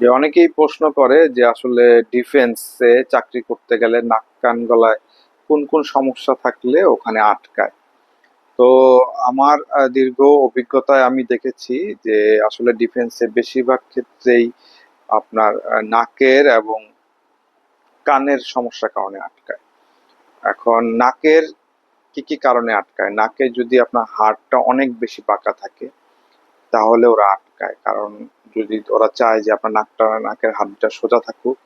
যে অনেকেই প্রশ্ন করে যে আসলে ডিফেন্সে চাকরি করতে গেলে নাক কান গলায় কোন কোন সমস্যা থাকলে ওখানে আটকায়। তো আমার দীর্ঘ অভিজ্ঞতায় আমি দেখেছি যে আসলে ডিফেন্সে বেশিরভাগ ক্ষেত্রেই আপনার নাকের এবং কানের সমস্যার কারণে আটকায়। এখন নাকের কি কি কারণে আটকায়? নাকে যদি আপনার হাড়টা অনেক বেশি বাঁকা থাকে তাহলে ওরা আটকায়। কারণ যদি ওরা চায় যে আপনার নাকটা, নাকের হাড়টা সোজা থাকুক,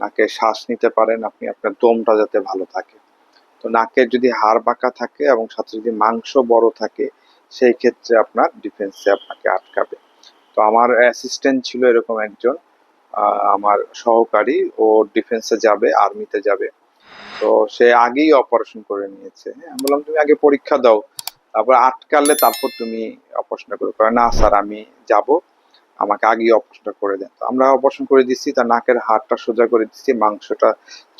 নাকে শ্বাস নিতে পারেন, আপনি আপনার দমটা যাতে ভালো থাকে। তো নাকের যদি হাড় বাঁকা থাকে এবং সাথে যদি মাংস বড় থাকে, সেই ক্ষেত্রে আপনার ডিফেন্সে আপনাকে আটকাবে। তো আমার অ্যাসিস্ট্যান্ট ছিল এরকম একজন আমার সহকারী, ও ডিফেন্সে যাবে, আর্মিতে যাবে। তো সে আগেই অপারেশন করে নিয়েছে। হ্যাঁ আমি বললাম, তুমি আগে পরীক্ষা দাও। তারপর আটকালে তারপর তুমি অপারেশনটা করে। করে না স্যার, আমি যাব। আমাকে আগেই অপারেশনটা করে দেন। তো আমরা অপারেশন করে দিচ্ছি, তার নাকের হাড়টা সোজা করে দিচ্ছি, মাংসটা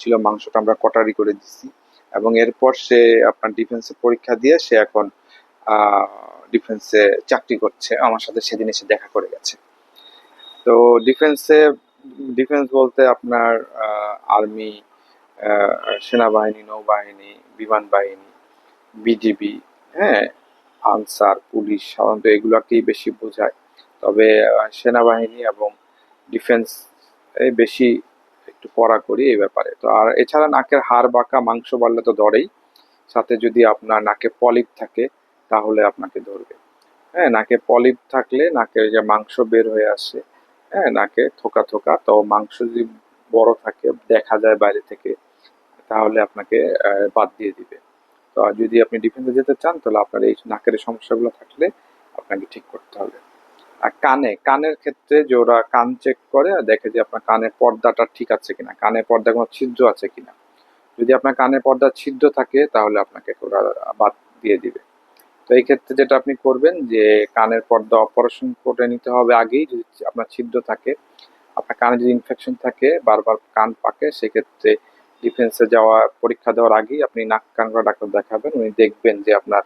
ছিল, মাংসটা আমরা কটারি করে দিচ্ছি। এবং এরপর সে আপনার ডিফেন্সে পরীক্ষা দিয়ে সে এখন ডিফেন্সে চাকরি করছে। আমার সাথে সেদিন এসে দেখা করে গেছে। তো ডিফেন্সে ডিফেন্স বলতে আপনার আর্মি সেনাবাহিনী, নৌবাহিনী, বিমান বাহিনী বিজিবি হ্যাঁ আনসার, পুলিশ সাধারণত এগুলোকেই বেশি বোঝায়। তবে সেনাবাহিনী এবং ডিফেন্স বেশি একটু পড়া করি এই ব্যাপারে। তো আর এছাড়া নাকের হাড়, বাঁকা, মাংস বাড়লে তো ধরেই। সাথে যদি আপনার নাকে পলিপ থাকে, তাহলে আপনাকে ধরবে। হ্যাঁ নাকে পলিপ থাকলে নাকের যে মাংস বের হয়ে আসে হ্যাঁ নাকে থোকা থোকা। তো মাংস যদি বড় থাকে, দেখা যায় বাইরে থেকে, তাহলে আপনাকে বাদ দিয়ে দিবে। তো আর যদি আপনি ডিফেন্সে যেতে চান, তাহলে আপনার এই নাকের সমস্যাগুলো থাকলে আপনাকে ঠিক করতে হবে। আর কানে, কানের ক্ষেত্রে যে ওরা কান চেক করে আর দেখে যে আপনার কানের পর্দাটা ঠিক আছে কিনা, কানের পর্দা কোনো ছিদ্র আছে কিনা। যদি আপনার কানের পর্দা ছিদ্র থাকে, তাহলে আপনাকে ওরা বাদ দিয়ে দিবে। তো এই ক্ষেত্রে যেটা আপনি করবেন যে, কানের পর্দা অপারেশন করে নিতে হবে আগেই। যদি আপনার ছিদ্র থাকে, আপনার কানে যদি ইনফেকশন থাকে, বারবার কান পাকে, সেক্ষেত্রে ডিফেন্সে যাওয়া পরীক্ষা দেওয়ার আগেই আপনি নাক কান করা ডাক্তার দেখাবেন উনি দেখবেন যে আপনার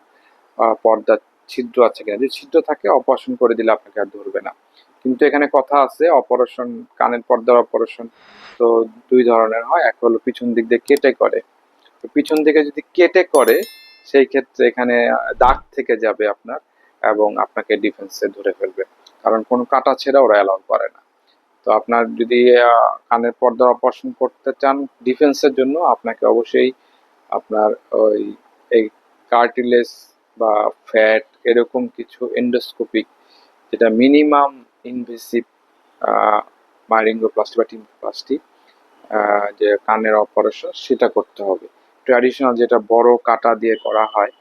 আহ, পর্দা ছিদ্র আছে কিনা। যদি ছিদ্র থাকে অপারেশন করে দিলে আপনাকে আর ধরবে না। কিন্তু এখানে কথা আছে অপারেশন কানের পর্দার অপারেশন তো দুই ধরনের হয়। এক হলো পিছন দিক দিয়ে কেটে করে। তো পিছন দিকে যদি কেটে করে সেই ক্ষেত্রে এখানে দাগ থেকে যাবে আপনার এবং আপনাকে ডিফেন্সে ধরে ফেলবে। কারণ কোনো কাটা ছেঁড়া ওরা অ্যালাউ করে না। তো আপনার যদি কানের পর্দার অপারেশন করতে চান ডিফেন্সের জন্য, আপনাকে অবশ্যই আপনার ওই এই কার্টিলেস বা ফ্যাট এরকম কিছু এন্ডোস্কোপিক যেটা মিনিমাম ইনভেসিভ মাইরিঙ্গোপ্লাস্টি বা টিম্পোপ্লাস্টি যে কানের অপারেশন সেটা করতে হবে। ট্র্যাডিশনাল যেটা বড় কাটা দিয়ে করা হয়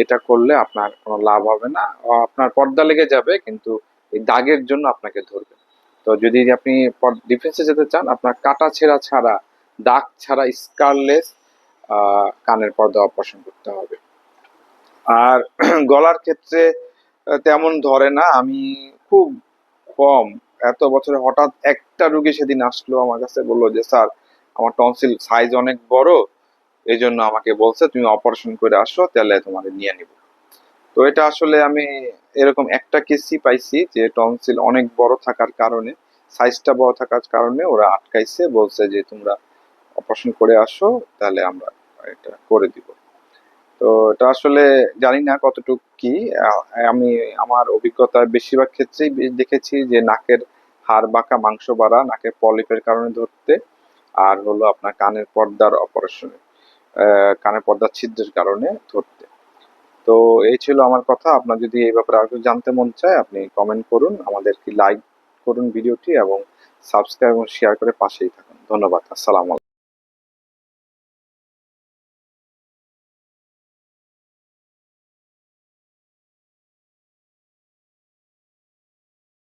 এটা করলে আপনার কোনো লাভ হবে না। আপনার পর্দা লেগে যাবে, কিন্তু এই দাগের জন্য আপনাকে ধরবে তো যদি আপনি ডিফেন্সে যেতে চান, আপনার কাটা ছেঁড়া ছাড়া, দাগ ছাড়া স্কারলেস কানের পর্দা অপারেশন করতে হবে। আর গলার ক্ষেত্রে তেমন ধরে না, আমি খুব কম। এত বছরে হঠাৎ একটা রুগী সেদিন আসলো, আমার কাছে বলল যে, স্যার, আমার টনসিল সাইজ অনেক বড় এই জন্য আমাকে বলছে, তুমি অপারেশন করে আসো, তাহলে তোমাকে নিয়ে নিব। তো এটা আসলে আমি এরকম একটা কেসই পাইছি যে টনসিল অনেক বড় থাকার কারণে সাইজটা বড় থাকার কারণে ওরা আটকাইছে, বলছে যে তোমরা অপারেশন করে আসো, তাহলে আমরা এটা করে দিব। তো এটা আসলে জানি না কতটুকু কি আমি আমার অভিজ্ঞতায় বেশিরভাগ ক্ষেত্রেই দেখেছি যে নাকের হাড় বাঁকা, মাংস বাড়া, নাকের পলিপের কারণে ধরতে, আর হলো আপনার কানের পর্দার অপারেশনে কানের পর্দার ছিদ্রের কারণে ধরতে। তো এই ছিল আমার কথা। আপনার যদি এই ব্যাপারে আরও জানতে মন চায়, আপনি কমেন্ট করুন, আমাদেরকে লাইক করুন ভিডিওটি এবং সাবস্ক্রাইব এবং শেয়ার করে পাশেই থাকুন। ধন্যবাদ। আসসালামু